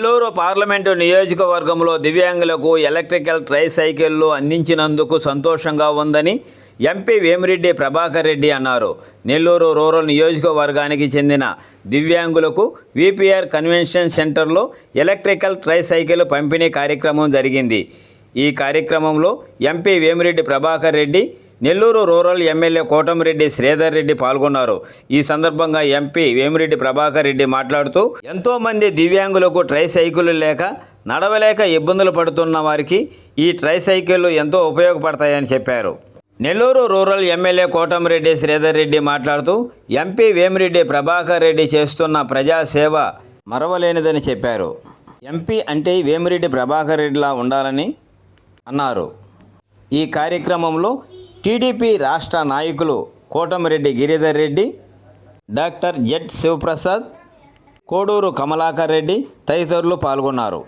Nellore parliament నియోజకవర్గంలో దివ్యాంగులకు electrical try సైకిళ్ళు అందించినందుకు సంతోషంగా ఉందని ఎంపీ వేమిరెడ్డి ప్రభాకర్ రెడ్డి అన్నారు. నెల్లూరు రూరల్ నియోజకవర్గానికి చెందిన దివ్యాంగులకు విపిఆర్ కన్వెన్షన్ సెంటర్లో ఎలక్ట్రికల్ ట్రై సైకిల్ పంపిణీ కార్యక్రమం జరిగింది. ఈ కార్యక్రమంలో MP Vemireddy Prabhakar Reddy Nellore rural MLA Kotamreddy Sridhar Reddy పాల్గొన్నారు. ఈ సందర్భంగా ఎంపీ వేమిరెడ్డి ప్రభాకర్ రెడ్డి మాట్లాడుతూ ఎంతోమంది దివ్యాంగులకు ట్రై సైకిళ్ళు లేక నడవలేక ఇబ్బందులు పడుతున్న వారికి ఈ ట్రై సైకిళ్ళు ఎంతో ఉపయోగపడతాయని చెప్పారు. నెల్లూరు రూరల్ ఎమ్మెల్యే కోటమిరెడ్డి శ్రీధర్ రెడ్డి మాట్లాడుతూ ఎంపీ వేమిరెడ్డి ప్రభాకర్ రెడ్డి చేస్తున్న ప్రజాసేవ మరవలేనిదని చెప్పారు. ఎంపీ అంటే వేమిరెడ్డి ప్రభాకర్ రెడ్డిలా ఉండాలని అన్నారు. ఈ కార్యక్రమంలో టీడీపీ రాష్ట్ర నాయకులు కోటమిరెడ్డి గిరిధర్ రెడ్డి డాక్టర్ జెడ్ శివప్రసాద్ కోడూరు కమలాకర్ రెడ్డి తదితరులు పాల్గొన్నారు.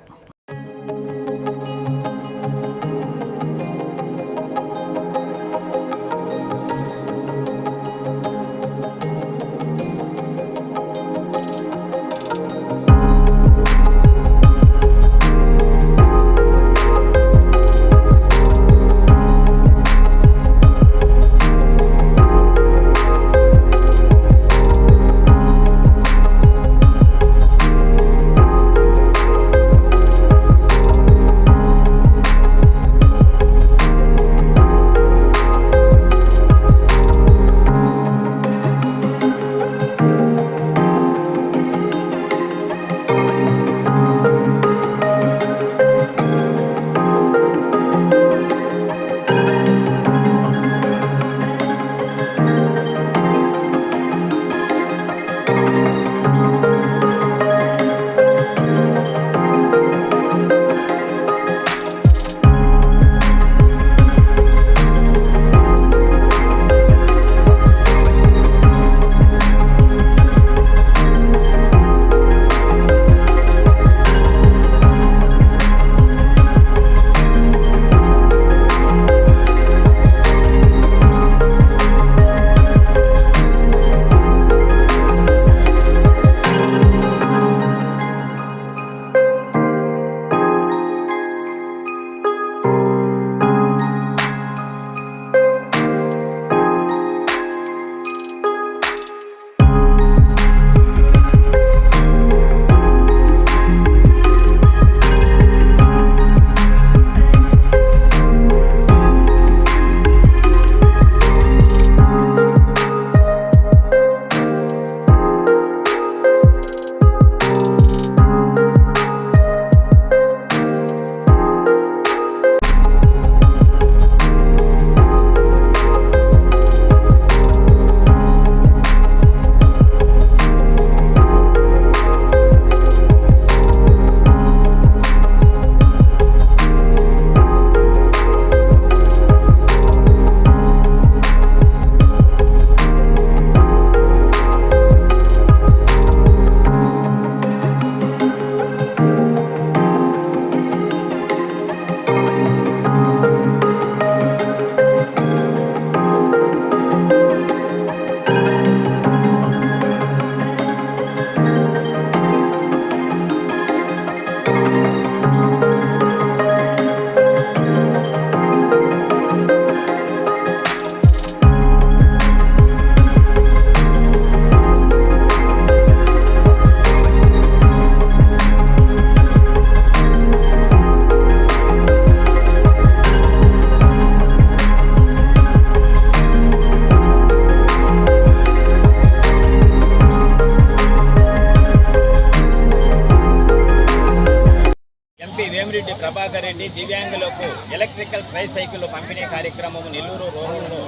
వేమిరెడ్డి ప్రభాకర్ రెడ్డి దివ్యాంగులకు ఎలక్ట్రికల్ ట్రై సైకిల్ పంపిణీ కార్యక్రమం నెల్లూరు రూరల్లో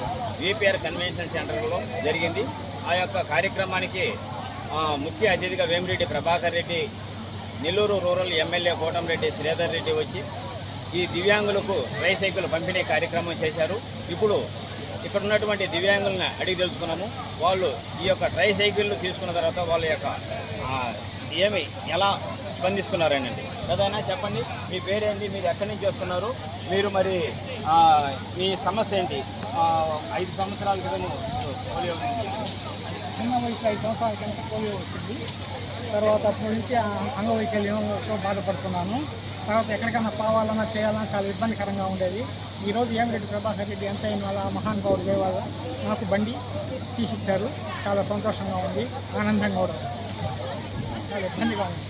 విపిఆర్ కన్వెన్షన్ సెంటర్లో జరిగింది. ఆ యొక్క కార్యక్రమానికి ముఖ్య అతిథిగా వేమిరెడ్డి ప్రభాకర్ రెడ్డి నెల్లూరు రూరల్ ఎమ్మెల్యే కోటంరెడ్డి శ్రీధర్ రెడ్డి వచ్చి ఈ దివ్యాంగులకు ట్రైసైకిల్ పంపిణీ కార్యక్రమం చేశారు. ఇప్పుడు ఇక్కడ ఉన్నటువంటి దివ్యాంగులను అడిగి తెలుసుకున్నాము. వాళ్ళు ఈ యొక్క ట్రైసైకిళ్ళు తీసుకున్న తర్వాత వాళ్ళ యొక్క ఏమి ఎలా స్పందిస్తున్నారనండి? ఏదైనా చెప్పండి. మీ పేరేంటి? మీరు ఎక్కడి నుంచి వస్తున్నారు? మీరు మరి మీ సమస్య ఏంటి? ఐదు సంవత్సరాల క్రితం పోలియో చిన్న వయసులో ఐదు సంవత్సరాల కింద పోలియో వచ్చింది. తర్వాత అప్పటి నుంచి ఆ అంగవైకల్యంతో బాధపడుతున్నాను. తర్వాత ఎక్కడికైనా పోవాలన్నా చేయాలన్నా చాలా ఇబ్బందికరంగా ఉండేది. ఈరోజు ఏమిరెడ్డి ప్రభాకర్ రెడ్డి ఎంత అయిన వాళ్ళ మహానుభావుడు దేవాల నాకు బండి తీసిచ్చారు. చాలా సంతోషంగా ఉంది. ఆనందంగా కూడా ఉంది. చాలా ఇబ్బందిగా ఉంది.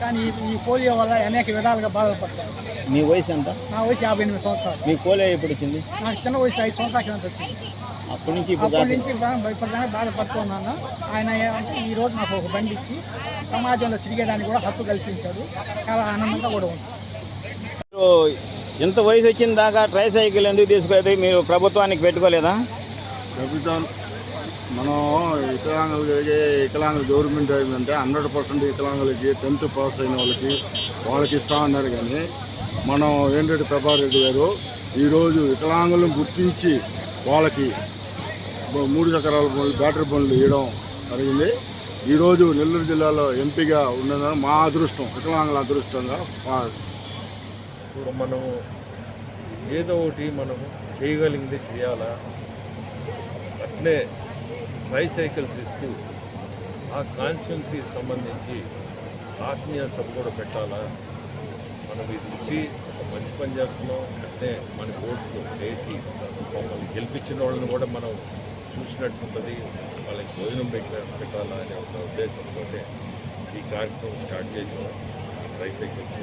కానీ ఈ- పోలియో వల్ల అనేక విధాలుగా బాధపడతాను మీ వయసు ఎంత? నా వయసు యాభై ఎనిమిది సంవత్సరాలు. మీ కోలే ఎప్పుడు వచ్చింది? నాకు చిన్న వయసు ఐదు సంవత్సరాల కింద వచ్చింది. అప్పటి నుంచి ఇప్పుడు అప్పటి నుంచి ఇప్పటిదాకా బాధపడుతున్నాను ఆయన ఏమంటే ఈ రోజు నాకు ఒక బండి ఇచ్చి సమాజంలో తిరిగేదానికి కూడా హక్కు కల్పించాడు. చాలా ఆనందంగా కూడా ఉంది. ఎంత వయసు వచ్చిన దాకా ట్రై సైకిల్ ఎందుకు తీసుకోలేదు మీరు ప్రభుత్వానికి పెట్టుకోలేదా? ప్రభుత్వం మనం వికలాంగులకి వికలాంగులు గవర్నమెంట్ ఏంటంటే హండ్రెడ్ పర్సెంట్ వికలాంగులకి టెన్త్ పాస్ అయిన వాళ్ళకి వాళ్ళకి ఇస్తా అన్నారు కానీ మనం ఏంటంటే ప్రభాకర్ రెడ్డి గారు ఈరోజు వికలాంగులను గుర్తించి వాళ్ళకి మూడు చక్రాల బండ్లు బ్యాటరీ బండ్లు ఇవ్వడం జరిగింది. ఈరోజు నెల్లూరు జిల్లాలో ఎంపీగా ఉన్నదని మా అదృష్టం వికలాంగుల అదృష్టంగా మా- మనం ఏదో ఒకటి మనం చేయగలిగింది చేయాలా? అట్లే ట్రైసైకిల్స్ ఇస్తూ ఆ కాన్స్టిట్యున్సీకి సంబంధించి ఆత్మీయ సభ కూడా పెట్టాలా? మనం ఇది ఇచ్చి ఒక మంచి పని చేస్తున్నాం. అట్లే మన ఓట్లు వేసి మమ్మల్ని గెలిపించిన వాళ్ళని కూడా మనం చూసినట్టుంటుంది వాళ్ళకి భోజనం పెట్ట పెట్టాలా అనే ఒక ఉద్దేశంతో ఈ కార్యక్రమం స్టార్ట్ చేసాం ట్రైసైకిల్స్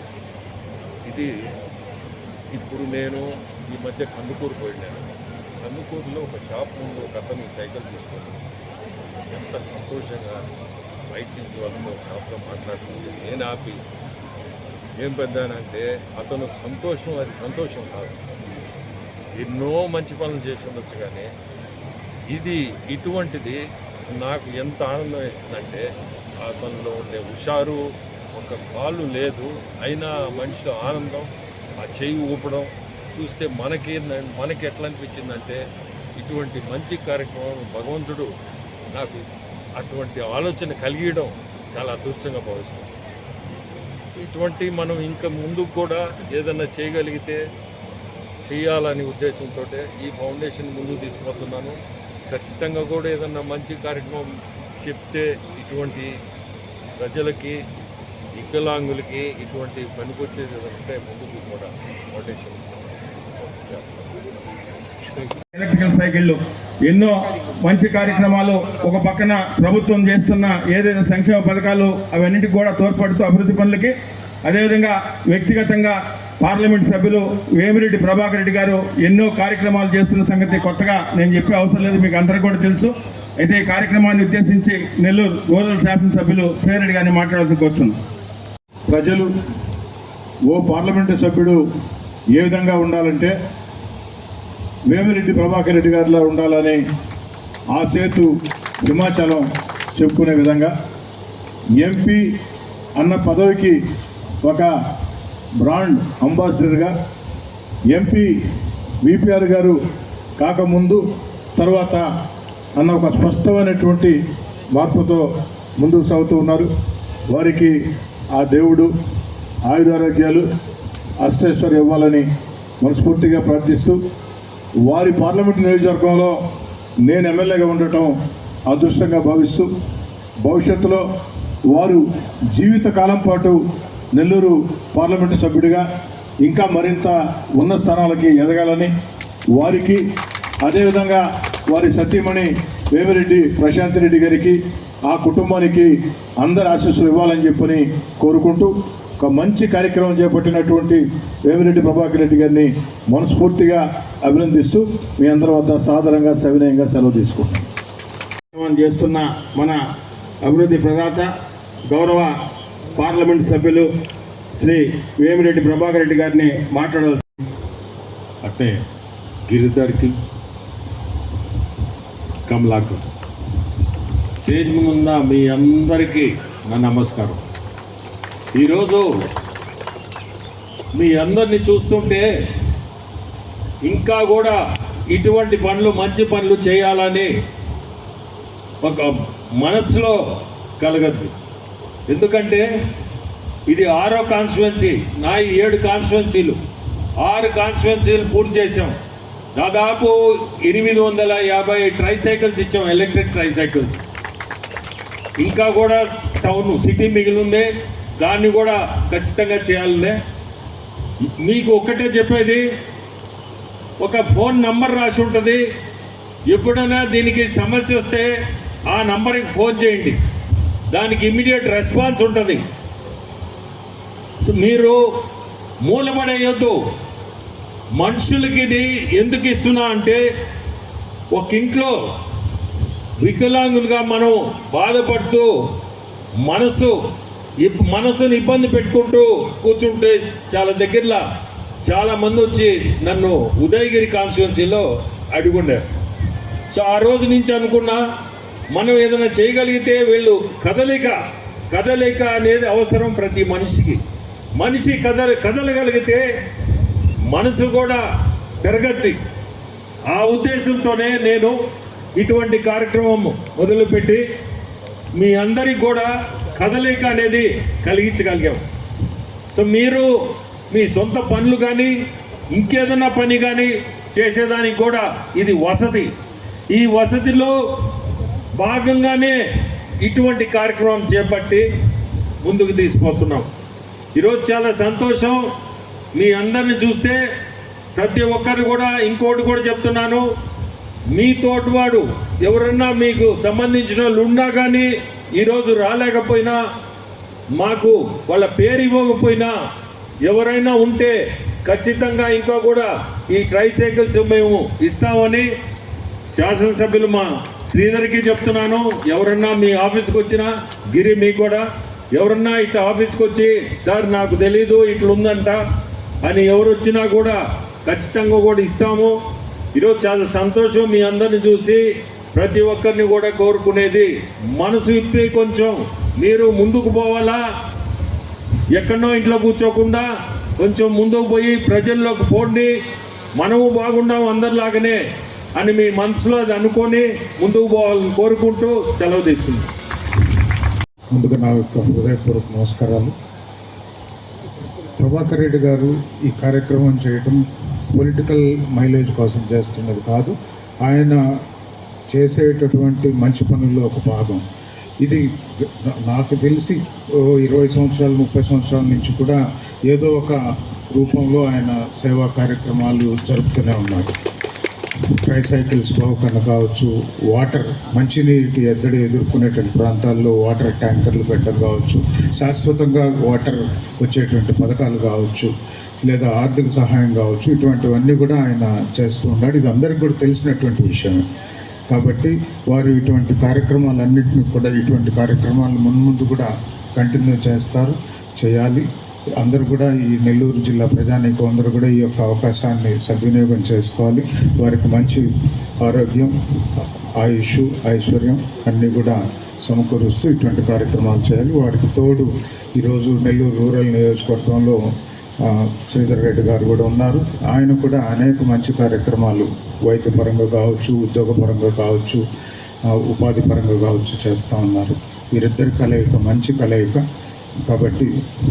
ఇది ఇప్పుడు నేను ఈ మధ్య కందుకూరు పోయినాను కందుకూరులో ఒక షాప్ ముందు ఒక అతను సైకిల్ తీసుకున్నాను ఎంత సంతోషంగా బయట నుంచి వాళ్ళతో షాప్లో మాట్లాడుతుంటే నేను ఆపి ఏం పెద్దానంటే అతను సంతోషం అది సంతోషం కాదు. ఎన్నో మంచి పనులు చేసి ఉండొచ్చు కానీ ఇది ఇటువంటిది నాకు ఎంత ఆనందం ఇస్తుందంటే అతనిలో ఉండే హుషారు ఒక కాలు లేదు అయినా మనిషిలో ఆనందం ఆ చెయ్యి ఊపడం చూస్తే మనకి మనకి ఎట్లా అనిపించిందంటే ఇటువంటి మంచి కార్యక్రమం భగవంతుడు నాకు అటువంటి ఆలోచన కలిగించడం చాలా అదృష్టంగా భావిస్తుంది. ఇటువంటి మనం ఇంకా ముందుకు కూడా ఏదన్నా చేయగలిగితే చేయాలనే ఉద్దేశంతో ఈ ఫౌండేషన్ ముందుకు తీసుకుపోతున్నాను. ఖచ్చితంగా కూడా ఏదన్నా మంచి కార్యక్రమం చెప్తే ఇటువంటి ప్రజలకి వికలాంగులకి ఇటువంటి పనికొచ్చేది ఏదంటే ఉంటే ముందుకు కూడా ఫౌండేషన్ తీసుకో చేస్తాను. ఎలక్ట్రికల్ సైకిళ్ళు ఎన్నో మంచి కార్యక్రమాలు ఒక పక్కన ప్రభుత్వం చేస్తున్న ఏదైతే సంక్షేమ పథకాలు అవన్నిటికి కూడా తోడ్పడుతూ అభివృద్ధి పనులకి. అదేవిధంగా వ్యక్తిగతంగా పార్లమెంట్ సభ్యులు వేమిరెడ్డి ప్రభాకర్ రెడ్డి గారు ఎన్నో కార్యక్రమాలు చేస్తున్న సంగతి కొత్తగా నేను చెప్పే అవసరం లేదు మీకు అందరికీ కూడా తెలుసు. అయితే ఈ కార్యక్రమాన్ని ఉద్దేశించి నెల్లూరు రూరల్ శాసనసభ్యులు సేరెడ్డి గారిని మాట్లాడాల్సి కూర్చుంది ప్రజలు ఓ పార్లమెంటు సభ్యుడు ఏ విధంగా ఉండాలంటే వేమిరెడ్డి ప్రభాకర్ రెడ్డి గారిలా ఉండాలని ఆ సేతు హిమాచలం చెప్పుకునే విధంగా ఎంపీ అన్న పదవికి ఒక బ్రాండ్ అంబాసిడర్గా ఎంపీ విపిఆర్ గారు కాకముందు తర్వాత అన్న ఒక స్పష్టమైనటువంటి మార్పుతో ముందుకు సాగుతూ ఉన్నారు. వారికి ఆ దేవుడు ఆయుధారోగ్యాలు అష్టైశ్వర్యం ఇవ్వాలని మనస్ఫూర్తిగా ప్రార్థిస్తూ వారి పార్లమెంటు నియోజకవర్గంలో నేను ఎమ్మెల్యేగా ఉండటం అదృష్టంగా భావిస్తూ భవిష్యత్తులో వారు జీవితకాలం పాటు నెల్లూరు పార్లమెంటు సభ్యుడిగా ఇంకా మరింత ఉన్నత స్థానాలకి ఎదగాలని వారికి అదేవిధంగా వారి సతీమణి వేమిరెడ్డి ప్రశాంత్ రెడ్డి గారికి ఆ కుటుంబానికి అందరి ఆశీస్సులు ఇవ్వాలని చెప్పని కోరుకుంటూ ఒక మంచి కార్యక్రమం చేపట్టినటువంటి వేమిరెడ్డి ప్రభాకర్ రెడ్డి గారిని మనస్ఫూర్తిగా అభినందిస్తూ మీ అందరి వద్ద సాదరంగా సవినయంగా సెలవు తీసుకుంటాం చేస్తున్న మన అభివృద్ధి ప్రదాత గౌరవ పార్లమెంట్ సభ్యులు శ్రీ వేమిరెడ్డి ప్రభాకర్ రెడ్డి గారిని మాట్లాడాల్సి అట్నే గిరిధర్కి కమలాకు స్టేజ్ మీద మీ అందరికీ నా నమస్కారం. ఈరోజు మీ అందరిని చూస్తుంటే ఇంకా కూడా ఇటువంటి పనులు మంచి పనులు చేయాలని ఒక మనసులో కలగద్దు. ఎందుకంటే ఇది ఆరో కాన్స్టిట్యున్సీ నా ఈ ఏడు కాన్స్టిట్యున్సీలు ఆరు కాన్స్టిట్యున్సీలు పూర్తి చేసాం దాదాపు ఎనిమిది వందల యాభై ట్రైసైకిల్స్ ఇచ్చాం ఎలక్ట్రిక్ ట్రైసైకిల్స్. ఇంకా కూడా టౌన్ సిటీ మిగిలిందే. దాన్ని కూడా ఖచ్చితంగా చేయాలనే. మీకు ఒక్కటే చెప్పేది ఒక ఫోన్ నంబర్ రాసి ఉంటుంది. ఎప్పుడైనా దీనికి సమస్య వస్తే ఆ నంబర్కి ఫోన్ చేయండి. దానికి ఇమ్మీడియట్ రెస్పాన్స్ ఉంటుంది. సో మీరు మూలపడేయొద్దు. మనుషులకి ఇది ఎందుకు ఇస్తున్నా అంటే ఒక ఇంట్లో వికలాంగులుగా మనం బాధపడుతూ మనసు మనసుని ఇబ్బంది పెట్టుకుంటూ కూర్చుంటే చాలా దగ్గరలో చాలా మంది వచ్చి నన్ను ఉదయగిరి కాన్స్టిట్యున్సీలో అడుగుండే సో ఆ రోజు నుంచి అనుకున్నా మనం ఏదైనా చేయగలిగితే వీళ్ళు కదలిక కదలిక అనేది అవసరం ప్రతి మనిషికి. మనిషి కదల కదలగలిగితే మనసు కూడా పెరగద్ది. ఆ ఉద్దేశంతోనే నేను ఇటువంటి కార్యక్రమం మొదలుపెట్టి మీ అందరికి కూడా కదలిక అనేది కలిగించగలిగాం. సో మీరు మీ సొంత పనులు కానీ ఇంకేదన్నా పని కానీ చేసేదానికి కూడా ఇది వసతి. ఈ వసతిలో భాగంగానే ఇటువంటి కార్యక్రమం చేపట్టి ముందుకు తీసుకుపోతున్నాం. ఈరోజు చాలా సంతోషం. మీ అందరిని చూస్తే ప్రతి ఒక్కరు కూడా ఇంకోటి కూడా చెప్తున్నాను. మీ తోటివాడు ఎవరన్నా మీకు సంబంధించిన వాళ్ళు ఉన్నా కానీ ఈరోజు రాలేకపోయినా మాకు వాళ్ళ పేరు ఇవ్వకపోయినా ఎవరైనా ఉంటే ఖచ్చితంగా ఇంకా కూడా ఈ ట్రైసైకిల్స్ మేము ఇస్తామని శాసనసభ్యులు మా శ్రీధర్కి చెప్తున్నాను. ఎవరన్నా మీ ఆఫీస్కి వచ్చినా గిరి మీకు కూడా ఎవరన్నా ఇట్లా ఆఫీస్కి వచ్చి సార్ నాకు తెలీదు ఇట్లా ఉందంట అని ఎవరు వచ్చినా కూడా ఖచ్చితంగా కూడా ఇస్తాము. ఈరోజు చాలా సంతోషం మీ అందరిని చూసి ప్రతి ఒక్కరిని కూడా కోరుకునేది మనసు ఇప్పి కొంచెం. మీరు ముందుకు పోవాలా? ఎక్కడో ఇంట్లో కూర్చోకుండా కొంచెం ముందుకు పోయి ప్రజల్లోకి పోండి. మనము బాగున్నాం అందరిలాగానే అని మీ మనసులో అది అనుకొని ముందుకు పోవాలని కోరుకుంటూ సెలవు తీసుకుంటాం ముందుగా నా యొక్క హృదయపూర్వక నమస్కారాలు. ప్రభాకర్ రెడ్డి గారు ఈ కార్యక్రమం చేయటం పొలిటికల్ మైలేజ్ కోసం చేస్తున్నది కాదు. ఆయన చేసేటటువంటి మంచి పనుల్లో ఒక భాగం. ఇది నాకు తెలిసి ఇరవై సంవత్సరాలు ముప్పై సంవత్సరాల నుంచి కూడా ఏదో ఒక రూపంలో ఆయన సేవా కార్యక్రమాలు జరుపుతూనే ఉన్నారు ట్రైసైకిల్స్ బహుకరణ కావచ్చు వాటర్ మంచినీటి ఎద్దడి ఎదుర్కొనేటువంటి ప్రాంతాల్లో వాటర్ ట్యాంకర్లు పెట్టడం కావచ్చు శాశ్వతంగా వాటర్ వచ్చేటువంటి పథకాలు కావచ్చు లేదా ఆర్థిక సహాయం కావచ్చు ఇటువంటివన్నీ కూడా ఆయన చేస్తూ ఉన్నాడు. ఇది అందరికీ కూడా తెలిసినటువంటి విషయమే. కాబట్టి వారు ఇటువంటి కార్యక్రమాలన్నింటినీ కూడా ఇటువంటి కార్యక్రమాలు మున్ముందు కూడా కంటిన్యూ చేస్తారు చేయాలి. అందరూ కూడా ఈ నెల్లూరు జిల్లా ప్రజానీకం అందరూ కూడా ఈ యొక్క అవకాశాన్ని సద్వినియోగం చేసుకోవాలి. వారికి మంచి ఆరోగ్యం ఆయుష్ ఐశ్వర్యం అన్నీ కూడా సమకూరుస్తూ ఇటువంటి కార్యక్రమాలు చేయాలి. వారికి తోడు ఈరోజు నెల్లూరు రూరల్ నియోజకవర్గంలో శ్రీధర్ రెడ్డి గారు కూడా ఉన్నారు. ఆయన కూడా అనేక మంచి కార్యక్రమాలు వైద్యపరంగా కావచ్చు ఉద్యోగపరంగా కావచ్చు ఉపాధి పరంగా కావచ్చు చేస్తూ ఉన్నారు. వీరిద్దరి కలయిక మంచి కలయిక. కాబట్టి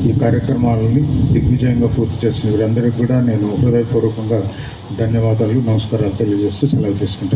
ఈ కార్యక్రమాలని దిగ్విజయంగా పూర్తి చేసిన వీరందరికీ కూడా నేను హృదయపూర్వకంగా ధన్యవాదాలు నమస్కారాలు తెలియజేస్తూ సెలవు తీసుకుంటాను